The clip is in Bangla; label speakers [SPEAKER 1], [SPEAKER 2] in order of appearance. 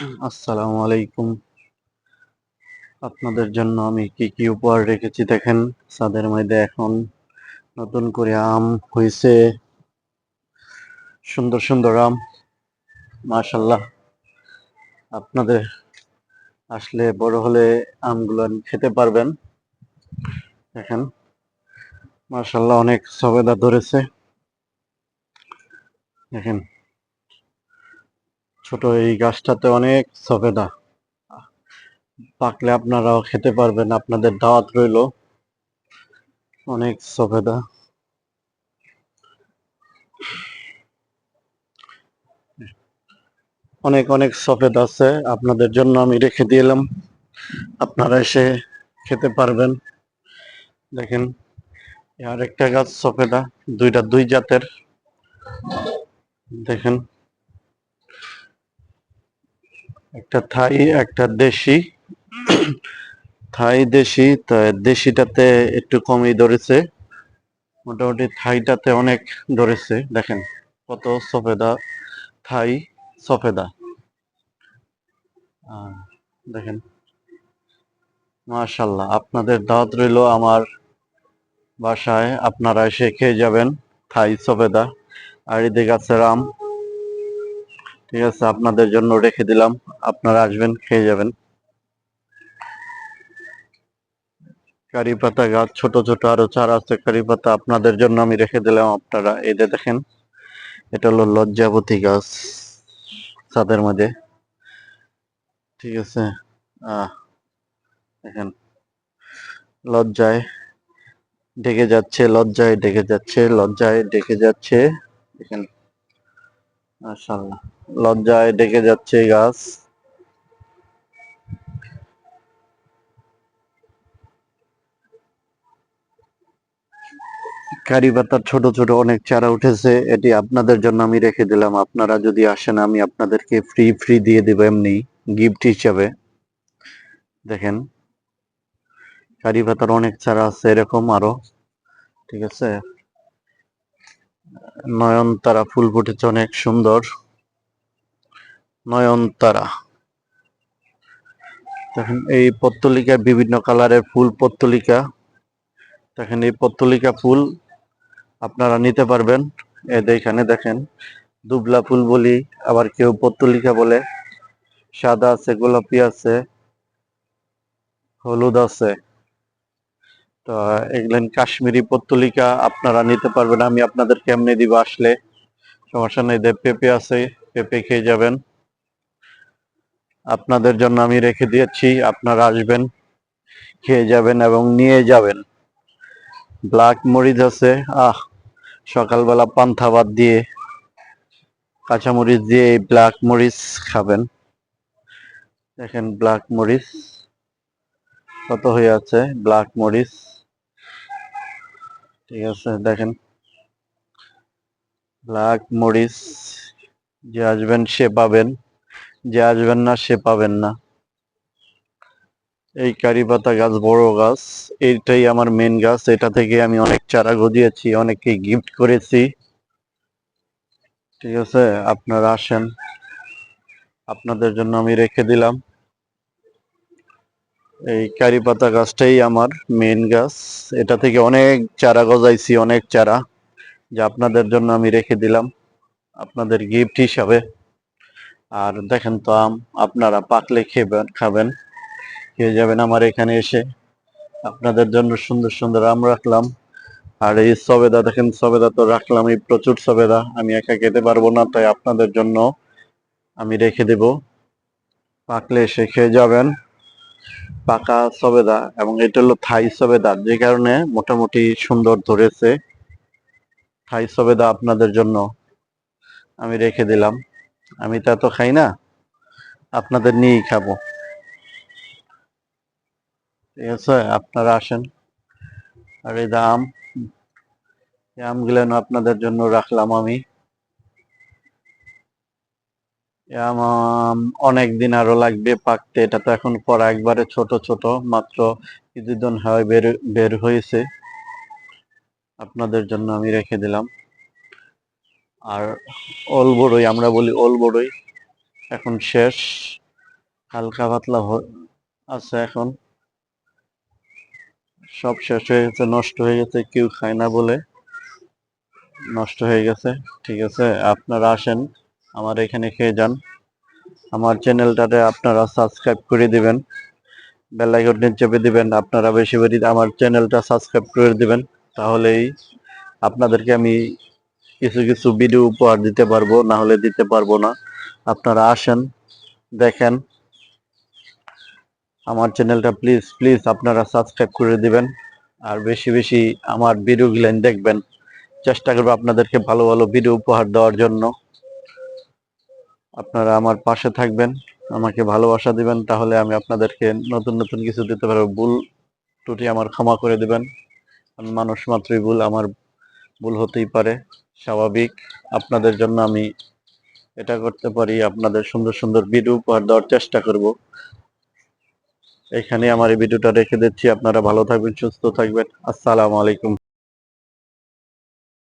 [SPEAKER 1] আসসালামু আলাইকুম। আপনাদের জন্য আমি কি কি উপহার রেখেছি দেখেন, ছাদের মধ্যে এখন নতুন করে আম হয়েছে। সুন্দর সুন্দর আম মাশাল্লাহ আপনাদের আসলে বড় হলে আমগুলো খেতে পারবেন। দেখেন মাশাল্লাহ অনেক সবেদা ধরেছে। দেখেন ছোট এই গাছটাতে অনেক সবেদা পাকলে আপনারাও খেতে পারবেন, আপনাদের দাওয়াত রইল। অনেক সফেদা অনেক অনেক সফেদ আছে, আপনাদের জন্য আমি রেখে দিলাম আপনারা এসে খেতে পারবেন। দেখেন আর একটা গাছ সফেদা দুইটা দুই জাতের। দেখেন। একটা থাই, একটা দেশি। থাই দেশি, তা দেশিটাতে একটু কমই ধরেছে। মোটামুটি থাইটাতে অনেক ধরেছে, দেখেন কত সফেদা থাই, সফেদা। দেখেন, মাশাল্লাহ, আপনাদের দাওয়াত রইল আমার বাসায়, আপনারা এসে খেয়ে যাবেন, থাই, সফেদা। আর এদিকে গাছের আম ঠিক আছে, আপনাদের জন্য রেখে দিলাম। আপনারা আসবেন, খেয়ে যাবেন। কারি পাতা গাছ, ছোট ছোট আরও চারা আছে। কারি পাতা আপনাদের জন্য আমি রেখে দিলাম, আপনারা এই যে দেখেন, এটা হলো লজ্জাবতী গাছ ছাদের মধ্যে ঠিক আছে দেখেন, লজ্জায় ডেকে যাচ্ছে, লজ্জায় ডেকে যাচ্ছে, লজ্জায় ডেকে যাচ্ছে। দেখেন, মাশাআল্লাহ। লজ্জায় ডেকে যাচ্ছে গাছ। কারি পাতার ছোট ছোট অনেক চারা উঠেছে, এটি আপনাদের জন্য আমি রেখে দিলাম। আপনারা যদি আসেন, আমি আপনাদেরকে ফ্রি ফ্রি দিয়ে দেবো এমনি গিফট হিসাবে। দেখেন কারি পাতার অনেক চারা আছে এরকম আরও, ঠিক আছে? নয়নতারা ফুল ফুটেছে, অনেক সুন্দর। নয়নতারা। দেখেন এই পত্তলিকা বিভিন্ন কালারের ফুল পত্তলিকা। দেখেন এই পত্তলিকা ফুল আপনারা নিতে পারবেন। এখানে দেখেন দুবলা ফুল বলি, আবার কেউ পত্তলিকা বলে। সাদা আছে, গোলাপি আছে, হলুদ আছে। তো এগুলেন কাশ্মীরি পত্তলিকা আপনারা নিতে পারবেন। আমি আপনাদের কেমনে দিব আসলে? সমস্যা নেই পেঁপে আছে, পেঁপে খেয়ে যাবেন। আপনাদের জন্য আমি রেখে দিয়েছি। আপনারা আসবেন, খেয়ে যাবেন এবং নিয়ে যাবেন। ব্ল্যাক মরিচ আছে, আহ, সকালবেলা পান্থা ভাত দিয়ে কাঁচামরিচ দিয়ে এই ব্ল্যাক মরিচ খাবেন। দেখেন ব্ল্যাক মরিচ কত হয়ে আছে, ব্ল্যাক মরিচ। ঠিক আছে, দেখেন। ব্ল্যাক মরিচ, যে আসবেন সে পাবেন। যে আসবেন না, সে পাবেন না। এই কারি পাতা গাছ, বড় গাছ এইটাই আমার মেন গাছ। এটা থেকে আমি অনেক চারা গজিয়েছি, অনেককে গিফট করেছি। ঠিক আছে, আপনারা আসেন। আপনাদের জন্য আমি রেখে দিলাম। এই কারি পাতা গাছটাই আমার মেন গাছ। এটা থেকে অনেক চারা গজাইছি, অনেক চারা। যা আপনাদের জন্য আমি রেখে দিলাম। আপনাদের গিফট হিসাবে। আর দেখেন তো আম আপনারা পাকলে খেবেন, খাবেন। খেয়ে যাবেন আমার এখানে এসে। আপনাদের জন্য সুন্দর সুন্দর আম রাখলাম। আর এই সবেদা, দেখেন সবেদা তো রাখলাম, এই প্রচুর সবেদা। আমি একা খেতে পারব না, তাই আপনাদের জন্য আমি রেখে দেব। পাকলে এসে খেয়ে যাবেন। পাকা সবেদা, এবং এটা হলো থাই সবেদা, যে কারণে মোটামুটি সুন্দর ধরেছে। থাই সবেদা আপনাদের জন্য আমি রেখে দিলাম। আমি তা তো খাই না। আপনাদের নিয়েই খাব। ঠিক আছে, আপনারা আসেন। আর এই দাম এই আমগুলো আপনাদের জন্য রাখলাম আমি। অনেক দিন আরও লাগবে পাকতে। এটা তো এখন পড়া একবারে ছোট ছোট। মাত্র কিছুদিন হয় বের বের হয়েছে। আপনাদের জন্য আমি রেখে দিলাম। আর ওল বড়ই, আমরা বলি ওল বড়ই, এখন শেষ। হালকা পাতলা আছে এখন। সব শেষ হয়ে গেছে, নষ্ট হয়ে গেছে, কেউ খায় না বলে। নষ্ট হয়ে গেছে, ঠিক আছে। আপনারা আসেন, আমার এখানে খেয়ে যান। আমার চ্যানেলটাতে আপনারা সাবস্ক্রাইব করে দিবেন। বেল আইকনটি চেপে দিবেন, আপনারা বেশি বেশি আমার চ্যানেলটা সাবস্ক্রাইব করে দিবেন। তাহলেই আপনাদেরকে আমি কিছু কিছু ভিডিও উপহার দিতে পারব, না হলে দিতে পারব না। আপনারা আসেন, দেখেন। আমার চ্যানেলটা প্লিজ প্লিজ আপনারা সাবস্ক্রাইব করে দিবেন। আর বেশি বেশি আমার ভিডিওগুলো দেখবেন। চেষ্টা করব আপনাদেরকে ভালো ভালো ভিডিও উপহার দেওয়ার জন্য। আপনারা আমার পাশে থাকবেন, আমাকে ভালোবাসা দিবেন, তাহলে আমি আপনাদেরকে নতুন নতুন কিছু দিতে পারব। ভুল ত্রুটি আমার ক্ষমা করে দিবেন। আমি মানুষ মাত্রই ভুল, আমার ভুল হতেই পারে। স্বাভাবিক। আপনাদের জন্য আমি এটা করতে পারি, আপনাদের সুন্দর সুন্দর ভিডিও উপহার দেওয়ার চেষ্টা করব। এখানে আমার এই ভিডিওটা রেখে দিচ্ছি। আপনারা ভালো থাকবেন, সুস্থ থাকবেন। আসসালামু আলাইকুম।